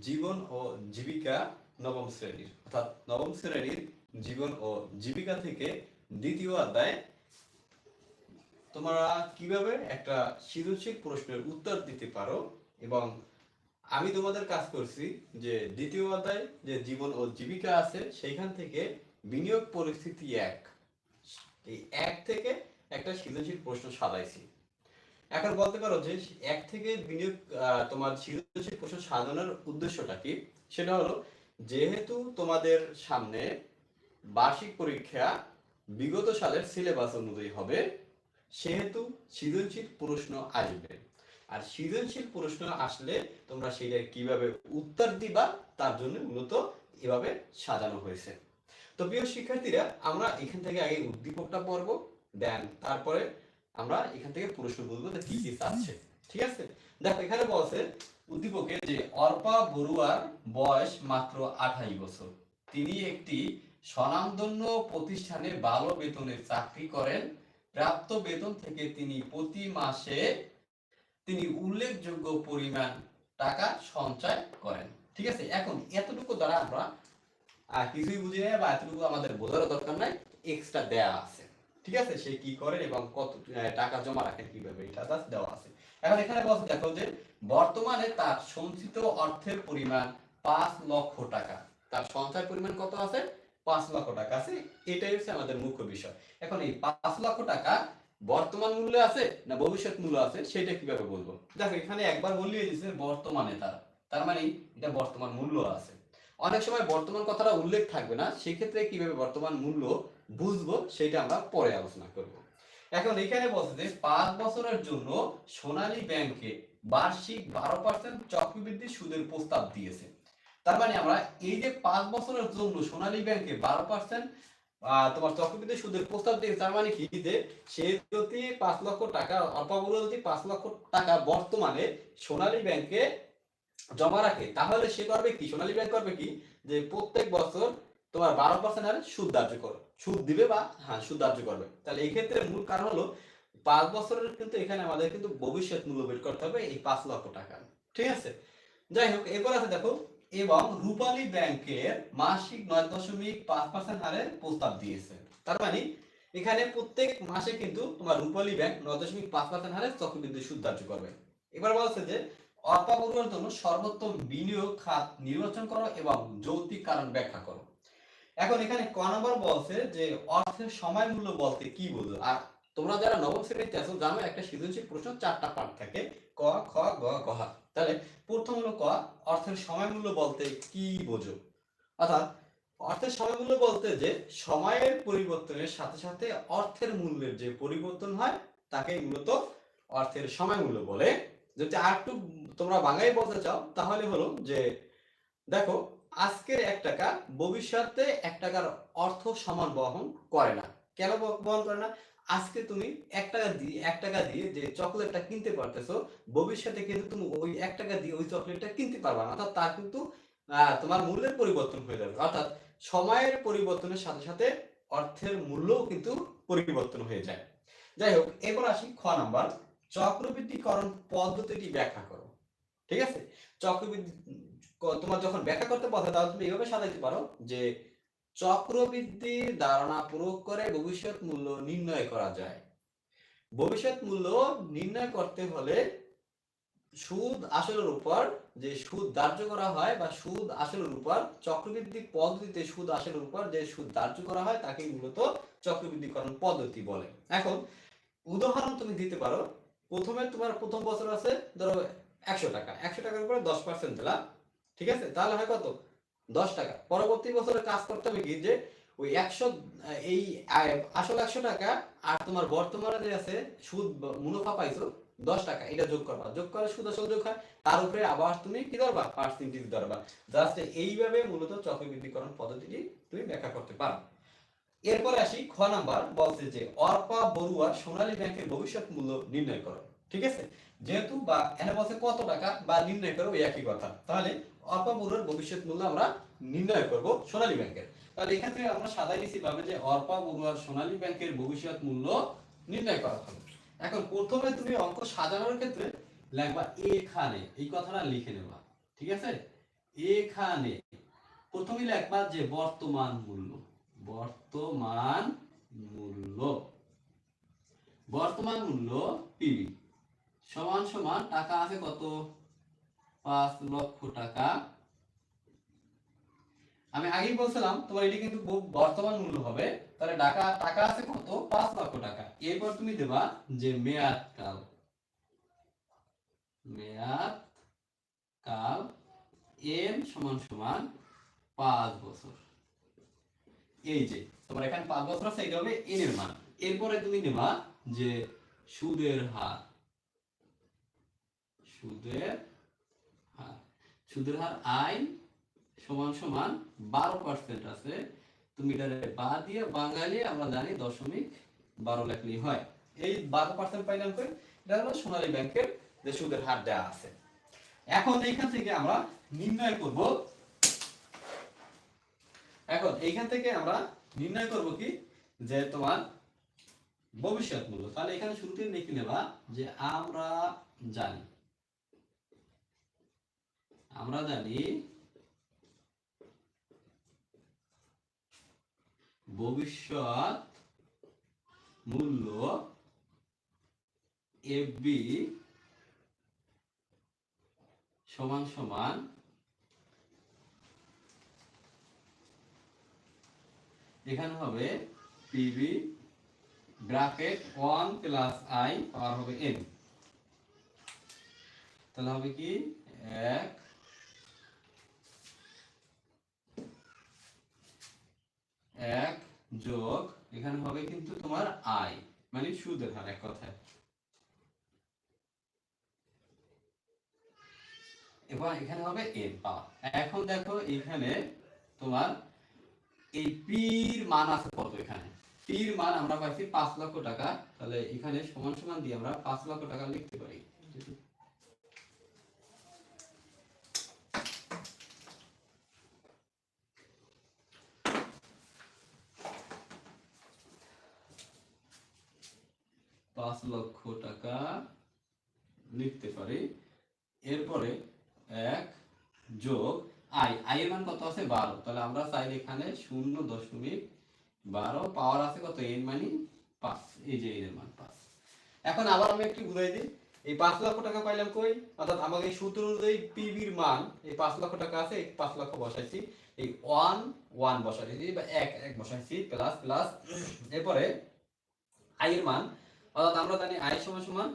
জীবন ও জীবিকা নবম শ্রেণির। অর্থাৎ নবম শ্রেণির জীবন ও জীবিকা থেকে দ্বিতীয় অধ্যায়। তোমরা কীভাবে একটা সৃজনশীল প্রশ্নের উত্তর দিতে পারো? এবং আমি তোমাদের কাজ করছি যে দ্বিতীয় অধ্যায় যে জীবন ও জীবিকা আছে, সেইখান থেকে বিনিয়োগ পরিস্থিতি এক। এই এক থেকে একটা সৃজনশীল প্রশ্ন সাজাইছি। এখন বলতে পারো যে এক থেকে বিনিয়োগ তোমার সৃজনশীল প্রশ্ন সাজানোর উদ্দেশ্যটা কি? সেটা হলো যেহেতু তোমাদের সামনে বার্ষিক পরীক্ষা বিগত সালের সিলেবাস অনুযায়ী হবে, সেহেতু সৃজনশীল প্রশ্ন আসবে। আর সৃজনশীল প্রশ্ন আসলে তোমরা সেটার কীভাবে উত্তর দিবা, তার জন্য মূলত এভাবে সাজানো হয়েছে। তো প্রিয় শিক্ষার্থীরা, আমরা এখান থেকে আগে উদ্দীপকটা পড়ব, দেন তারপরে আমরা এখান থেকে প্রশ্ন বলব যে কি কি চাচ্ছে। ঠিক আছে? দেখো, এখানে বলছে উদ্দীপকে যে অর্পা বড়ুয়ার বয়স মাত্র আঠাশ বছর। তিনি একটি স্বনামধন্য প্রতিষ্ঠানে ভালো বেতনে চাকরি করেন। প্রাপ্ত বেতন থেকে তিনি প্রতি মাসে তিনি উল্লেখযোগ্য পরিমাণ টাকা সঞ্চয় করেন। ঠিক আছে? এখন এতটুকু দ্বারা আমরা কিছুই বুঝি না বা এতটুকু আমাদের বোঝার দরকার নাই এক্সট্রা দেয়া আছে। ঠিক আছে, সে কি করে এবং কত টাকা জমা রাখেন কীভাবে? এটা জাস্ট দেওয়া আছে। এখন এখানে বলছে দেখো যে বর্তমানে তার সঞ্চিত অর্থের পরিমাণ পাঁচ লক্ষ টাকা। তার সঞ্চয় পরিমাণ কত আছে? পাঁচ লক্ষ টাকা আছে। এটাই হচ্ছে আমাদের মুখ্য বিষয়। এখন এই পাঁচ লক্ষ টাকা বর্তমান মূল্য আছে না ভবিষ্যৎ মূল্য আছে, সেটা কীভাবে বলব? দেখো, এখানে একবার বললিয়ে দিচ্ছে বর্তমানে তার। তার মানে এটা বর্তমান মূল্য আছে। অনেক সময় বর্তমান কথাটা উল্লেখ থাকবে না। সেক্ষেত্রে কীভাবে বর্তমান মূল্য বুঝব, সেটা আমরা পরে আলোচনা করব। এখন এখানে বলছে যে, পাঁচ বছরের জন্য সোনালী ব্যাংকে বার্ষিক বারো পার্সেন্ট চক্রবৃদ্ধি সুদের প্রস্তাব দিয়েছে। তার মানে আমরা এই যে পাঁচ বছরের জন্য সোনালী ব্যাংকে বারো পার্সেন্ট তোমার চক্রবৃদ্ধি সুদের প্রস্তাব দিয়েছে, তার মানে কি যে, সে যদি পাঁচ লক্ষ টাকা অল্পাবুল যদি পাঁচ লক্ষ টাকা বর্তমানে সোনালী ব্যাংকে জমা রাখে, তাহলে সে করবে কি? সোনালী ব্যাংক করবে কি? যে প্রত্যেক বছর তোমার বারো পার্সেন্ট হারে সুদ ধার্য করো। সুদ দিবে বা হ্যাঁ সুদ ধার্য করবে। তাহলে এই ক্ষেত্রে মূল কারণ হলো, পাঁচ বছরের কিন্তু এখানে আমাদের কিন্তু ভবিষ্যৎ মূল্য বের করতে হবে এই পাঁচ লক্ষ টাকা। ঠিক আছে? যাই হোক, এরপর আছে দেখো, এবং রূপালী ব্যাংকের মাসিক নয় দশমিক পাঁচ পার্সেন্ট হারে প্রস্তাব দিয়েছে। তার মানে এখানে প্রত্যেক মাসে কিন্তু তোমার রূপালী ব্যাংক নয় দশমিক পাঁচ পার্সেন্ট হারে চক্রবৃদ্ধি সুদ ধার্য করবে। এবার বলছে যে অল্পাবুর জন্য সর্বোত্তম বিনিয়োগ খাত নির্বাচন করো এবং যৌক্তিক কারণ ব্যাখ্যা করো। এখন এখানে ক নম্বর বলছে যে অর্থের সময় মূল্য বলতে কি বোঝো? আর তোমরা যারা নবম শ্রেণীতে আছো, জানো একটা সৃজনশীল প্রশ্ন, চারটা পার্ট থাকে। ক, খ, গ গ হ। তাহলে প্রথম হলো ক, অর্থের সময় মূল্য বলতে কি বোঝো? অর্থাৎ অর্থের সময় মূল্য বলতে যে সময়ের পরিবর্তনের সাথে সাথে অর্থের মূল্যের যে পরিবর্তন হয়, তাকে মূলত অর্থের সময় মূল্য বলে। যদি আর একটু তোমরা বাঙালি বলতে চাও, তাহলে হলো যে, দেখো আজকের এক টাকা, ভবিষ্যতে এক টাকার অর্থ সমান বহন করে না। কেন বহন করে না? আজকে তুমি এক টাকা দিয়ে এক টাকা দিয়ে যে চকলেটটা কিনতে পারতেছো, ভবিষ্যতে কিন্তু তুমি ওই এক টাকা দিয়ে ওই চকলেটটা কিনতে পারবে না। অর্থাৎ তার কিন্তু তোমার মূল্যের পরিবর্তন হয়ে যাবে। অর্থাৎ সময়ের পরিবর্তনের সাথে সাথে অর্থের মূল্যও কিন্তু পরিবর্তন হয়ে যায়। যাই হোক এবার আসি খ নাম্বার। চক্রবৃদ্ধিকরণ পদ্ধতিটি ব্যাখ্যা করো। ঠিক আছে? চক্রবৃদ্ধি তোমার যখন ব্যাখ্যা করতে বলে তাহলে তুমি এইভাবে সাজাইতে পারো যে চক্রবৃদ্ধির ধারণা প্রয়োগ করে ভবিষ্যৎ মূল্য নির্ণয় করা যায়। ভবিষ্যৎ মূল্য নির্ণয় করতে হলে সুদ আসলের উপর যে সুদ ধার্য করা হয় বা সুদ আসলের উপর, চক্রবৃদ্ধি পদ্ধতিতে সুদ আসলের উপর যে সুদ ধার্য করা হয়, তাকে মূলত চক্রবৃদ্ধিকরণ পদ্ধতি বলে। এখন উদাহরণ তুমি দিতে পারো। প্রথমে তোমার প্রথম বছর আছে, ধরো একশো টাকা। একশো টাকার উপরে দশ পার্সেন্ট দিলাম ঠিক আছে? তাহলে হয় কত? দশ টাকা। পরবর্তী বছরে কাজ করতে হবে কি? যে ওই একশো, এই আসল একশো টাকা আর তোমার বর্তমানে যে আছে, সুদ মুনাফা পাইছো, দশ টাকা। এটা যোগ করবা। যোগ করে সুদ আসল যোগ হয়। তার উপরে আবার তুমি কি ধরবা? পার্সেন্টেজ ধরবা। জাস্ট এইভাবে মূলত চক্রবৃদ্ধিকরণ পদ্ধতিটি তুমি ব্যাখ্যা করতে পারো। এরপরে আসি খ নাম্বার, বলছে যে অর্পা বড়ুয়া সোনালী ব্যাংকের ভবিষ্যৎ মূল্য নির্ণয় করো। ঠিক আছে? যেহেতু বা এনে বলছে কত টাকা বা নির্ণয় করো, ওই একই কথা। তাহলে অর্পা মূল্যের ভবিষ্যৎ মূল্য আমরা নির্ণয় করব সোনালী ব্যাংকের। তাহলে থেকে আমরা সাদাই দিছি ভাবে যে অর্পা বড়ুয়ার সোনালী ব্যাংকের ভবিষ্যৎ মূল্য নির্ণয় করা হবে। এখন প্রথমে তুমি অঙ্ক সাজানোর ক্ষেত্রে লাগবা এখানে, এই কথাটা লিখে নেবা, ঠিক আছে? এখানে প্রথমে লিখবা যে বর্তমান মূল্য বর্তমান মূল্য বর্তমান মূল্য পিবি সমান সমান টাকা আছে কত? পাঁচ লক্ষ টাকা। আমি আগেই বলছিলাম, তোমার এটি কিন্তু বর্তমান মূল্য হবে। তাহলে টাকা টাকা আছে কত? পাঁচ লক্ষ টাকা। এরপর তুমি দেবা যে মেয়াদ কাল। মেয়াদ কাল এম সমান সমান পাঁচ বছর। এই যে, তোমার এখানে পাঁচ বছর আছে, এটা হবে এন এর মান। এরপরে তুমি নেবা যে সুদের হার। সুদের সুদের হার আই সমান সমান বারো পার্সেন্ট আছে। তুমি এটারে বা দিয়ে বাঙালি, আমরা জানি দশমিক বারো লেখলেই হয়। এই বারো পার্সেন্ট পাইলাম কই? এটা হলো সোনালী ব্যাংকের যে সুদের হার দেওয়া আছে। এখন এইখান থেকে আমরা নির্ণয় করব। এখন এইখান থেকে আমরা নির্ণয় করব কি? যে তোমার ভবিষ্যৎ মূল্য। তাহলে এখানে শুরুতে লিখে নেবা যে আমরা জানি। আমরা জানি ভবিষ্যৎ মূল্য এফবি সমান সমান এখানে হবে PB bracket one plus i power হবে এন তাহলে হবে কি? এক এক যোগ, এখানে হবে কিন্তু তোমার আই মানে সুদের হার এক কথায়। এখানে হবে পাওয়ার। এখন দেখো এখানে তোমার এই পির মান আছে কত এখানে? পির মান আমরা পাইছি পাঁচ লক্ষ টাকা, তাহলে এখানে সমান সমান দিয়ে আমরা পাঁচ লক্ষ টাকা লিখতে পারি। পাঁচ লক্ষ টাকা লিখতে পারি। এরপরে এক যোগ আই এর মান কত আছে? বারো। তাহলে আমরা চাইলে এখানে শূন্য দশমিক বারো, পাওয়ার আছে কত? এন মানে পাঁচ, এই যে এর মান পাঁচ। এখন আবার আমি একটু বুঝাই দিই। এই পাঁচ লক্ষ টাকা পাইলাম কই? অর্থাৎ আমাকে সূত্র অনুযায়ী পিবির মান, এই পাঁচ লক্ষ টাকা আছে, এই পাঁচ লক্ষ বসাইছি। এই ওয়ান ওয়ান বসাইছি, বা এক এক বসাইছি প্লাস প্লাস এরপরে আই এর মান অর্থাৎ আমরা জানি আয় সমান সমান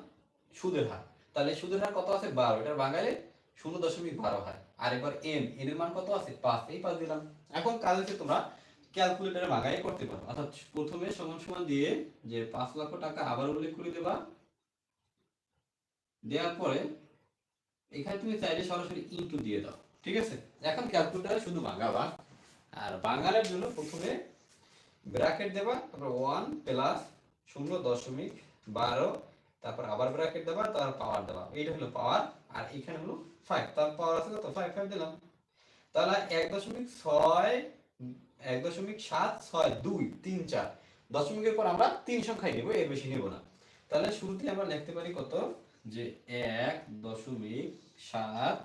সুদের হার। তাহলে সুদের হার কত আছে? বারো। এটার বাঙালি শূন্য দশমিক বারো হয়। আর এবার এন এন এর মান কত আছে? পাঁচ। এই পাঁচ দিলাম। এখন কাজ হচ্ছে তোমরা ক্যালকুলেটারে ভাগাই করতে পারো। অর্থাৎ প্রথমে সমান সমান দিয়ে যে পাঁচ লক্ষ টাকা আবার উল্লেখ করে দেবা। দেওয়ার পরে এখানে তুমি চাইলে সরাসরি ইনটু দিয়ে দাও। ঠিক আছে? এখন ক্যালকুলেটারে শুধু ভাঙাবা আর বাঙালের জন্য প্রথমে ব্র্যাকেট দেবা। তারপর ওয়ান প্লাস শূন্য দশমিক বারো, তারপর আবার ব্র্যাকেট দেবা তার পাওয়ার দেবা। এইটা হলো পাওয়ার আর এখানে হলো ফাইভ তার পাওয়ার আছে কত? ফাইভ ফাইভ দিলাম। তাহলে এক দশমিক ছয়, এক দশমিক সাত, ছয়, দুই, তিন, চার। দশমিকের পর আমরা তিন সংখ্যায় নেব, এর বেশি নেব না। তাহলে শুরুতে আমরা লিখতে পারি কত? যে এক দশমিক সাত,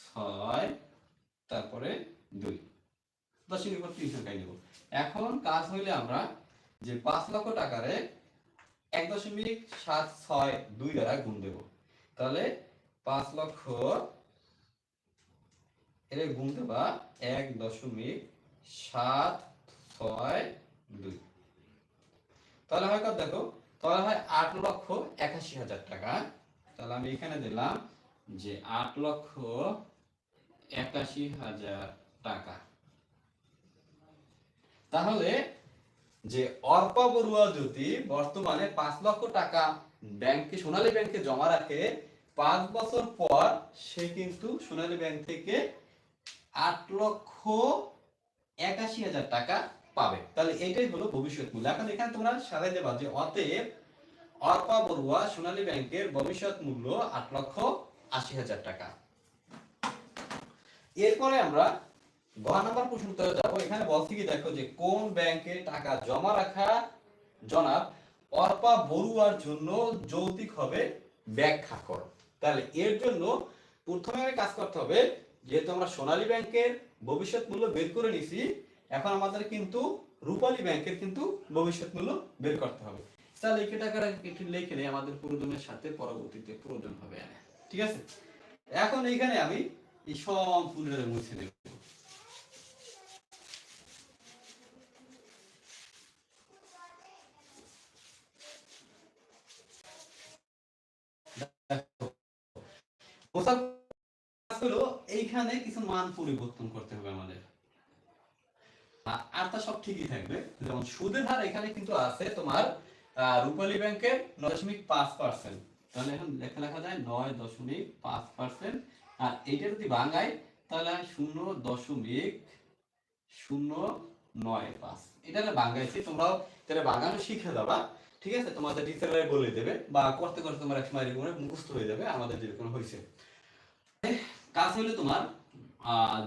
ছয়, তারপরে দুই। দশমিক পর তিন সংখ্যায় নেব। এখন কাজ হইলে আমরা যে পাঁচ লক্ষ টাকারে এক দশমিক সাত ছয় দুই দ্বারা গুণ দেব। তাহলে পাঁচ লক্ষ এর গুণ দেবা এক দশমিক সাত ছয় দুই। তাহলে হয় কত দেখো? তাহলে হয় আট লক্ষ একাশি হাজার টাকা। তাহলে আমি এখানে দিলাম যে আট লক্ষ একাশি হাজার টাকা। তাহলে যে অর্পা বড়ুয়া যদি বর্তমানে পাঁচ লক্ষ টাকা ব্যাংকে, সোনালী ব্যাংকে জমা রাখে। পাঁচ বছর পর সে কিন্তু সোনালী ব্যাংক থেকে আট লক্ষ একাশি হাজার টাকা পাবে। তাহলে এটাই হলো ভবিষ্যৎ মূল্য। এখন এখানে তোমরা সাজাই দেবা যে অতএব অর্পা বড়ুয়া সোনালী ব্যাংকের ভবিষ্যৎ মূল্য আট লক্ষ আশি হাজার টাকা। এরপরে আমরা নাম্বার প্রশ্ন উত্তরে যাব। এখানে বলছি কি দেখো যে কোন ব্যাংকে টাকা জমা রাখা, জনাব অর্পা বড়ুয়ার জন্য যৌতিক হবে ব্যাখ্যা করো। তাহলে এর জন্য প্রথমে কাজ করতে হবে, যেহেতু আমরা সোনালী ব্যাংকের ভবিষ্যৎ মূল্য বের করে নিছি এখন আমাদের কিন্তু রূপালী ব্যাংকের কিন্তু ভবিষ্যৎ মূল্য বের করতে হবে। তাহলে এই টাকার একটু লিখে আমাদের প্রয়োজনের সাথে পরবর্তীতে প্রয়োজন হবে। ঠিক আছে? এখন এইখানে আমি এই সম্পূর্ণ মুছে দেব এইখানে কিছু মান পরিবর্তন করতে হবে আমাদের। আর তা সব ঠিকই থাকবে। যেমন সুদের হার এখানে কিন্তু আছে তোমার রূপালী ব্যাংকের নয় দশমিক পাঁচ পার্সেন্ট তাহলে এখন লেখা লেখা যায় নয় দশমিক পাঁচ পার্সেন্ট আর এইটা যদি ভাঙাই তাহলে শূন্য দশমিক শূন্য নয় পাঁচ। এটা না বাঙ্গাইছি তোমরাও তাহলে বাঙানো শিখে যাবা। ঠিক আছে? তোমাদের টিচাররাই বলে দেবে বা করতে করতে তোমার এক সময় এরকম মুখস্থ হয়ে যাবে, আমাদের যেরকম হয়েছে। কাজ হলো তোমার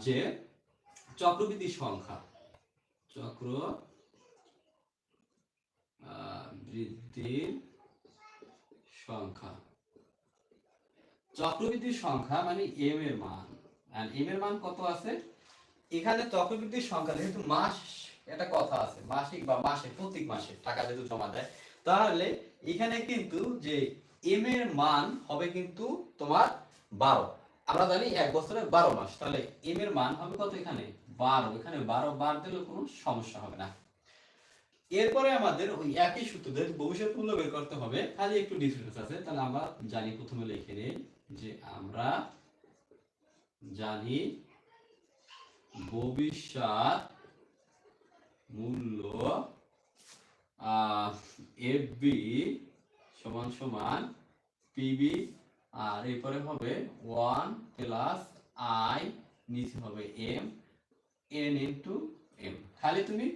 যে চক্রবৃদ্ধির সংখ্যা। চক্র বৃদ্ধির সংখ্যা। চক্রবৃদ্ধির সংখ্যা মানে এম এর মান। আর এম এর মান কত আছে? এখানে চক্রবৃদ্ধির সংখ্যা যেহেতু মাস, একটা কথা আছে, মাসিক বা মাসে, প্রত্যেক মাসে টাকা যেহেতু জমা দেয় তাহলে এখানে কিন্তু যে এম এর মান হবে কিন্তু তোমার বারো। আমরা জানি এক বছরে বারো মাস। তাহলে এম এর মান হবে কত এখানে? বারো। এখানে বারো বার দিলে কোনো সমস্যা হবে না। এরপরে আমাদের ওই একই সূত্রদের ভবিষ্যৎ মূল্য বের করতে হবে। খালি একটু ডিফারেন্স আছে। তাহলে আমরা জানি প্রথমে লিখে নিই যে আমরা জানি ভবিষ্যৎ মূল্য এফ বি সমান সমান পিবি আর এরপরে হবে ওয়ান প্লাস আই নিচে হবে এম এন ইন্টু এম খালি তুমি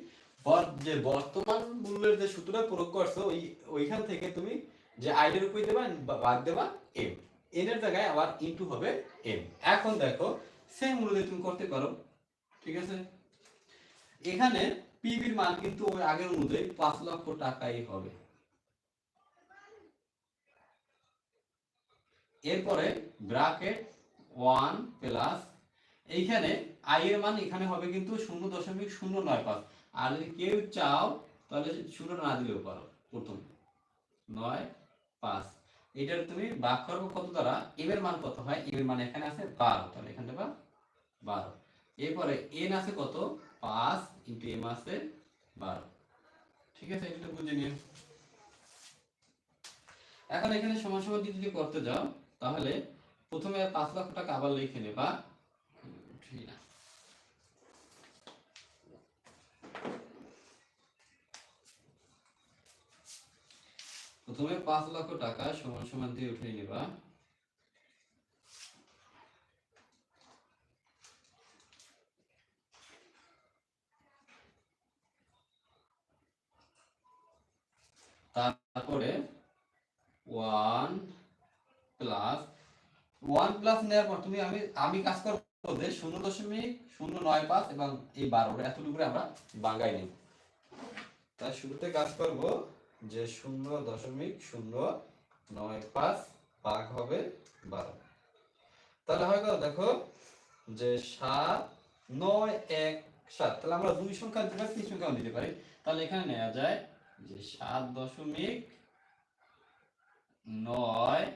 যে বর্তমান মূল্যের যে সূত্রটা প্রয়োগ করছ, ওই, ওইখান থেকে তুমি যে আইডের উপরে দেবা বাদ দেবা এম এন এর জায়গায় আবার ইনটু হবে এম এখন দেখো সেম মূল্য তুমি করতে পারো। ঠিক আছে? এখানে পিবির মান কিন্তু ওই আগের অনুযায়ী পাঁচ লক্ষ টাকাই হবে। এরপরে ব্রাকেট ওয়ান প্লাস, এইখানে আই এর মান এখানে হবে কিন্তু শূন্য দশমিক শূন্য নয় পাঁচ। আর যদি কেউ চাও, তাহলে শূন্য না দিলেও পারো প্রথম। নয়, পাঁচ। এটার তুমি ভাগ করব কত দ্বারা? এম এর মান কত হয়? এম এর মান এখানে আছে বারো, তাহলে এখানে বারো। এরপরে এন আছে কত? পাঁচ ইন্টু এম আছে বারো। ঠিক আছে এটা বুঝে নিও এখন এখানে সমান যদি করতে যাও, তাহলে প্রথমে পাঁচ লক্ষ টাকা আবার লিখে নেবা প্রথমে পাঁচ লক্ষ টাকা সমান সমান দিয়ে উঠিয়ে নেবা তারপরে ওয়ান প্লাস ওয়ান প্লাস নেওয়ার পর তুমি আমি আমি কাজ করব শূন্য দশমিক শূন্য নয় পাঁচ এবং এই এতটুকু আমরা বাঙ্গাই শুরুতে কাজ করব যে শূন্য দশমিক শূন্য নয় পাঁচ হবে বারো। তাহলে হয় দেখো, যে সাত, নয়, এক, সাত। তাহলে আমরা দুই সংখ্যা দিতে পারি, তিন সংখ্যাও পারি। তাহলে এখানে নেওয়া যায় যে সাত দশমিক নয়,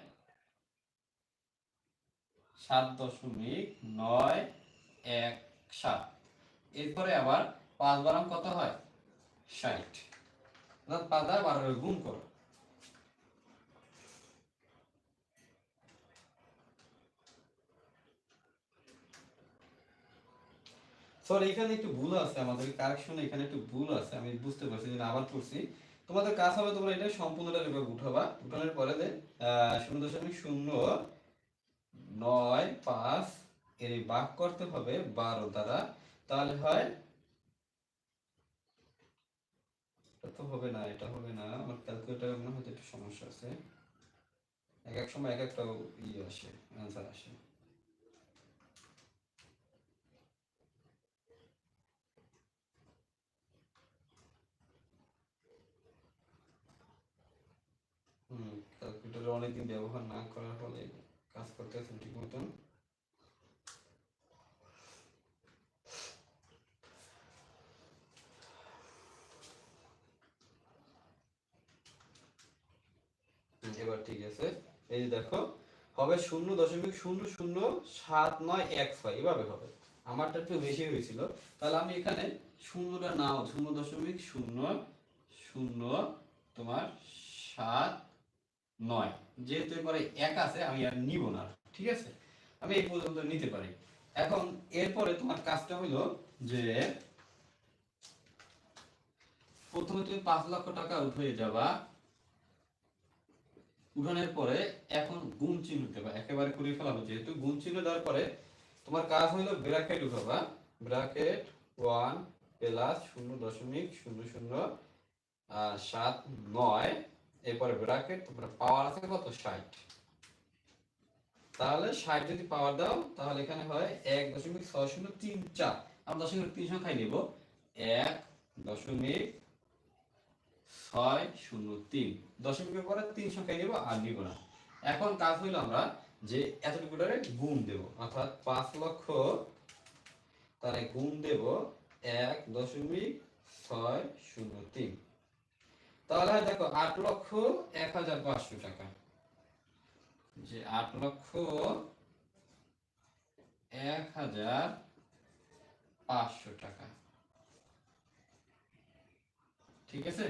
সাত দশমিক নয়, এক সাত। এরপরে আবার পাঁচ বারাম কত হয়? ষাট। পাঁচ আর বারো গুণ করো। সরি এখানে একটু ভুল আছে আমাদের কারেকশন এখানে একটু ভুল আছে, আমি বুঝতে পারছি যে আবার করছি। তোমাদের কাজ হবে তোমরা এটা সম্পূর্ণটা এভাবে উঠাবা, উঠানোর পরে যে শূন্য দশমিক শূন্য, নয়, পাঁচ, এর ভাগ করতে হবে বারো দ্বারা, তাহলে হয়, এটা তো হবে না, এটা হবে না, আমার ক্যালকুলেটার মনে হয়তো একটু সমস্যা আছে। এক এক সময় এক একটা ইয়ে আসে অ্যান্সার আসে। হুম অনেকদিন ব্যবহার না করার ফলে কাজ করতে আছেন ঠিক মতন। এবার ঠিক আছে, এই দেখো, হবে শূন্য দশমিক শূন্য শূন্য সাত নয় এক ছয়, এভাবে হবে। আমারটা একটু বেশি হয়েছিল। তাহলে আমি এখানে শূন্যটা নাও, শূন্য দশমিক শূন্য শূন্য তোমার সাত নয়। যেহেতু এবারে এক আছে, আমি আর নিব না। ঠিক আছে? আমি এই পর্যন্ত নিতে পারি। এখন এরপরে তোমার কাজটা হলো যে, প্রথমে তুমি পাঁচ লক্ষ টাকা উঠে যাবা। উঠানোর পরে এখন গুণ চিহ্ন দেবা একেবারে করে ফেলাবো যেহেতু গুণ চিহ্ন দেওয়ার পরে তোমার কাজ হলো ব্র্যাকেট উঠাবা। ব্র্যাকেট ওয়ান প্লাস শূন্য দশমিক শূন্য শূন্য সাত নয়। এরপরে ব্র্যাকেট তারপরে পাওয়ার আছে কত? ষাট। তাহলে ষাট যদি পাওয়ার দাও, তাহলে এখানে হয় এক দশমিক ছয় শূন্য তিন চার। আমরা দশমিক তিন সংখ্যায় নিব। এক দশমিক ছয় শূন্য তিন। দশমিকের পরে তিন সংখ্যায় নিব আর নিব না। এখন কাজ হইল আমরা যে এতটুকুটারে গুণ দেব। অর্থাৎ পাঁচ লক্ষ, তাহলে গুণ দেব এক দশমিক ছয় শূন্য তিন। তাহলে দেখো আট লক্ষ এক হাজার পাঁচশো টাকা। যে আট লক্ষ এক হাজার পাঁচশো টাকা। ঠিক আছে?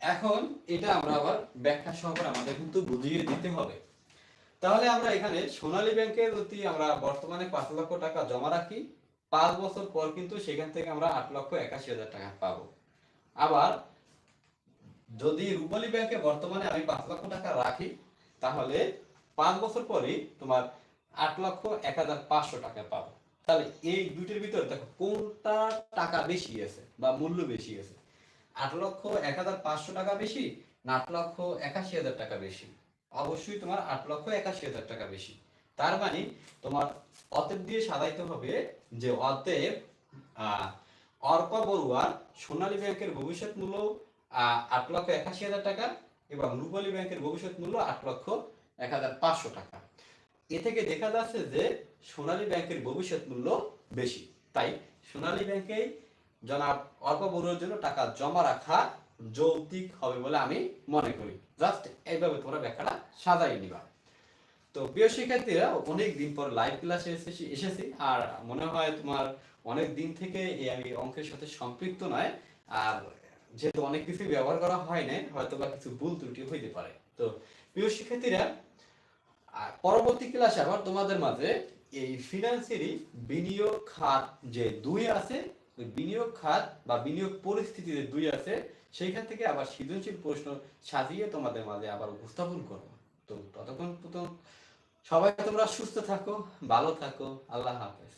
এখন এটা আমরা আবার ব্যাখ্যা সহকারে আমাদের কিন্তু বুঝিয়ে দিতে হবে। তাহলে আমরা এখানে সোনালী ব্যাংকে যদি আমরা বর্তমানে পাঁচ লক্ষ টাকা জমা রাখি। পাঁচ বছর পর কিন্তু সেখান থেকে আমরা আট লক্ষ একাশি হাজার টাকা পাবো। আবার যদি রূপালী ব্যাংকে বর্তমানে আমি পাঁচ লক্ষ টাকা রাখি, তাহলে পাঁচ বছর পরেই তোমার আট লক্ষ এক হাজার পাঁচশো টাকা পাবো। তাহলে এই দুইটির ভিতরে দেখো কোনটা টাকা বেশি আছে বা মূল্য বেশি আছে? আট লক্ষ এক হাজার পাঁচশো টাকা বেশি না আট লক্ষ একাশি হাজার টাকা বেশি? অবশ্যই তোমার আট লক্ষ একাশি হাজার টাকা বেশি। তার মানে তোমার অতএব দিয়ে সাজাইতে হবে যে অতএব অর্পা বড়ুয়ার সোনালী ব্যাংকের ভবিষ্যৎ মূল্য আট লক্ষ একাশি হাজার টাকা এবং রূপালী ব্যাংকের ভবিষ্যৎ মূল্য আট লক্ষ এক হাজার পাঁচশো টাকা। এ থেকে দেখা যাচ্ছে যে সোনালী ব্যাংকের ভবিষ্যৎ মূল্য বেশি। তাই সোনালী ব্যাংকে জনাব অল্প বড়ুয়ার জন্য টাকা জমা রাখা যৌক্তিক হবে বলে আমি মনে করি। জাস্ট এইভাবে তোমরা ব্যাখ্যাটা সাজাই নিবা। তো প্রিয় শিক্ষার্থীরা, অনেক দিন পর লাইভ ক্লাসে এসেছি এসেছি আর মনে হয় তোমার অনেক দিন থেকে এই আমি অঙ্কের সাথে সম্পৃক্ত নয়। আর যেহেতু অনেক কিছু ব্যবহার করা হয় না হয়তো বা কিছু ভুল ত্রুটি হইতে পারে। তো প্রিয় শিক্ষার্থীরা পরবর্তী ক্লাসে আবার তোমাদের মাঝে এই ফিনান্সিয়ারি বিনিয়োগ খাত যে দুই আছে বিনিয়োগ খাত বা বিনিয়োগ পরিস্থিতি যে দুই আছে, সেইখান থেকে আবার সৃজনশীল প্রশ্ন সাজিয়ে তোমাদের মাঝে আবার উপস্থাপন করব। তো ততক্ষণ সবাই তোমরা সুস্থ থাকো, ভালো থাকো, আল্লাহ হাফেজ।